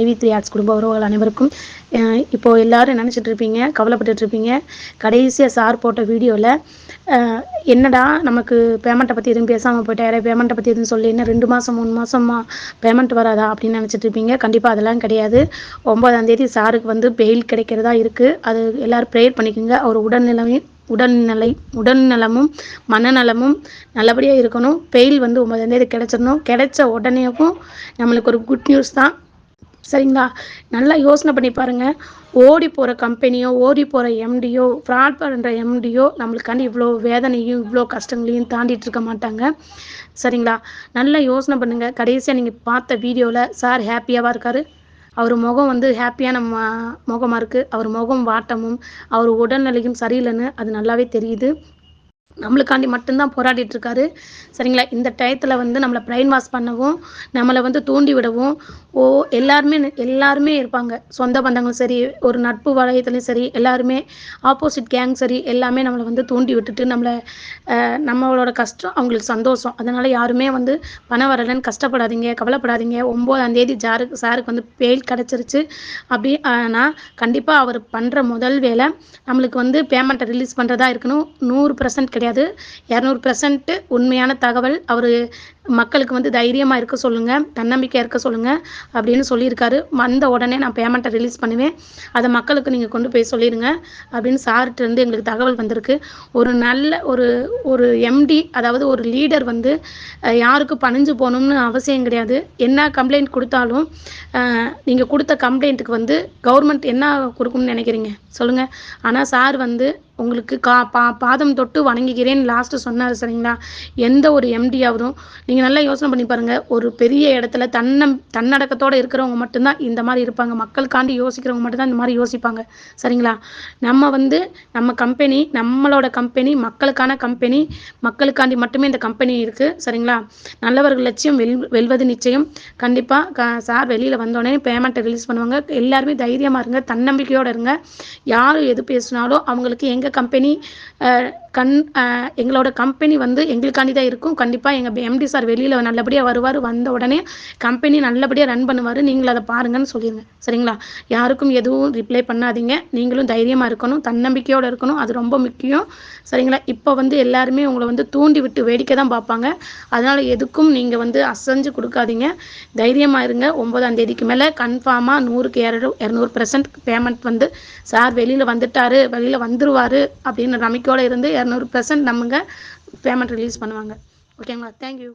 IV three arts குடும்ப உறவுகள் அனைவருக்கும் இப்போது எல்லோரும் நினச்சிட்டு இருப்பீங்க? கவலைப்பட்டு இருப்பீங்க. கடைசியாக சார் போட்ட வீடியோவில் என்னடா நமக்கு பேமெண்ட்டை பற்றி எதுவும் பேசாமல் போயிட்டாரு பேமெண்ட்டை பற்றி எதுவும் சொல்லி என்ன ரெண்டு மாதம் மூணு மாதமாக பேமெண்ட் வராதா? அப்படின்னு நினச்சிட்டு இருப்பீங்க. கண்டிப்பாக அதெல்லாம் கிடையாது. ஒம்பதாந்தேதி சாருக்கு வந்து பெயில் கிடைக்கிறதா இருக்குது அது எல்லாரும் ப்ரேயர் பண்ணிக்கோங்க. அவர் உடல்நிலையும் உடல்நிலை உடல்நலமும் மனநலமும் நல்லபடியாக இருக்கணும். பெயில் வந்து ஒன்பதாம் கிடச்சிடணும் கிடைச்சிடணும். கிடைச்ச உடனேவும் நம்மளுக்கு ஒரு குட் நியூஸ் தான். சரிங்களா? நல்லா யோசனை பண்ணி பாருங்கள் ஓடி போகிற கம்பெனியோ ஓடி போகிற எம்டியோ ஃப்ராட் பண்ணுற எம்டியோ நம்மளுக்காண்டி இவ்வளோ வேதனையும் இவ்வளோ கஷ்டங்களையும் தாண்டிட்டு இருக்க மாட்டாங்க. சரிங்களா? நல்லா யோசனை பண்ணுங்கள் கடைசியாக நீங்கள் பார்த்த வீடியோவில் சார் ஹாப்பியாவா இருக்காரு? அவர் முகம் வந்து ஹாப்பியான முகமாக இருக்குது அவர் முகம் வாட்டமும் அவர் உடல்நிலையும் சரியில்லைன்னு அது நல்லாவே தெரியுது. நம்மளுக்காண்டி மட்டும்தான் போராடிட்டு இருக்காரு சரிங்களா? இந்த டயத்தில் வந்து நம்மளை பிரெயின் வாஷ் பண்ணவும் நம்மளை வந்து தூண்டி விடவும் ஓ எல்லாருமே எல்லாருமே இருப்பாங்க. சொந்த பந்தங்களும் சரி ஒரு நட்பு வளையத்துலையும் சரி எல்லாருமே ஆப்போசிட் கேங் சரி எல்லாமே நம்மளை வந்து தூண்டி விட்டுட்டு நம்மளை நம்மளோட கஷ்டம் அவங்களுக்கு சந்தோஷம். அதனால யாருமே வந்து பணம் வரலைன்னு கஷ்டப்படாதீங்க கவலைப்படாதீங்க. ஒம்போதாம் தேதி ஜாருக்கு சாருக்கு வந்து பெயில் கிடச்சிருச்சு. அப்படி ஆனால் கண்டிப்பாக அவர் பண்ணுற முதல் வேலை நம்மளுக்கு வந்து பேமெண்ட்டை ரிலீஸ் பண்ணுறதா இருக்கணும். நூறு பர்சன்ட் கிடையாது. இரநூறு பர்சன்ட் உண்மையான தகவல் அவர் மக்களுக்கு வந்து தைரியமாக இருக்க சொல்லுங்கள் தன்னம்பிக்கையாக இருக்க சொல்லுங்கள் அப்படின்னு சொல்லியிருக்காரு. வந்த உடனே நான் பேமெண்ட்டை ரிலீஸ் பண்ணுவேன். அதை மக்களுக்கு நீங்கள் கொண்டு போய் சொல்லிடுங்க அப்படின்னு சார்கிட்டருந்து எங்களுக்கு தகவல் வந்திருக்கு. ஒரு நல்ல ஒரு ஒரு எம்டி அதாவது ஒரு லீடர் வந்து யாருக்கு பணிஞ்சு போகணும்னு அவசியம் கிடையாது. என்ன கம்ப்ளைண்ட் கொடுத்தாலும் நீங்கள் கொடுத்த கம்ப்ளைண்ட்டுக்கு வந்து கவர்மெண்ட் என்ன கொடுக்கும்னு நினைக்கிறீங்க? சொல்லுங்கள் ஆனால் சார் வந்து உங்களுக்கு கா பா பாதம் தொட்டு வணங்குகிறேன். லாஸ்ட்டு சொன்னார் சரிங்களா? எந்த ஒரு எம்டியாவதும் நீங்கள் நல்லா யோசனை பண்ணி பாருங்கள் ஒரு பெரிய இடத்துல தன்னம் தன்னடக்கத்தோடு இருக்கிறவங்க மட்டும்தான் இந்த மாதிரி இருப்பாங்க. மக்களுக்காண்டி யோசிக்கிறவங்க மட்டும்தான் இந்த மாதிரி யோசிப்பாங்க. சரிங்களா? நம்ம வந்து நம்ம கம்பெனி நம்மளோட கம்பெனி மக்களுக்கான கம்பெனி மக்களுக்காண்டி மட்டுமே இந்த கம்பெனி இருக்குது சரிங்களா? நல்லவர்கள் லட்சியம் வெல் வெல்வது நிச்சயம். கண்டிப்பாக க சார் வெளியில் வந்தோடனே பேமெண்ட்டை ரிலீஸ் பண்ணுவாங்க. எல்லாருமே தைரியமாக இருங்க தன்னம்பிக்கையோடு இருங்க. யார் எது பேசினாலும் அவங்களுக்கு எங்கே எங்கள் கம்பெனி கண் எங்களோட கம்பெனி வந்து எங்களுக்காண்டி தான் இருக்கும். கண்டிப்பாக எங்கள் எம்டி சார் வெளியில் நல்லபடியாக வருவார் வந்த உடனே கம்பெனி நல்லபடியாக ரன் பண்ணுவார். நீங்களும் அதை பாருங்கன்னு சொல்லிடுங்க சரிங்களா? யாருக்கும் எதுவும் ரிப்ளை பண்ணாதீங்க. நீங்களும் தைரியமாக இருக்கணும் தன்னம்பிக்கையோடு இருக்கணும். அது ரொம்ப முக்கியம். சரிங்களா? இப்போ வந்து எல்லாருமே உங்களை வந்து தூண்டி விட்டு வேடிக்கை தான் பார்ப்பாங்க. அதனால் எதுக்கும் நீங்கள் வந்து அசைஞ்சு கொடுக்காதீங்க. தைரியமாக இருங்க. ஒம்பதாம் தேதிக்கு மேலே கன்ஃபார்மாக நூறுக்கு இரநூறு இரநூறு பர்சன்ட் பேமெண்ட் வந்து சார் வெளியில் வந்துட்டார். வெளியில் வந்துருவார். அப்படின்னு நம்பிக்கையோடு இருந்து இரநூறு பெர்சன்ட் நம்மங்க பேமெண்ட் ரிலீஸ் பண்ணுவாங்க. ஓகேங்களா தேங்க்யூ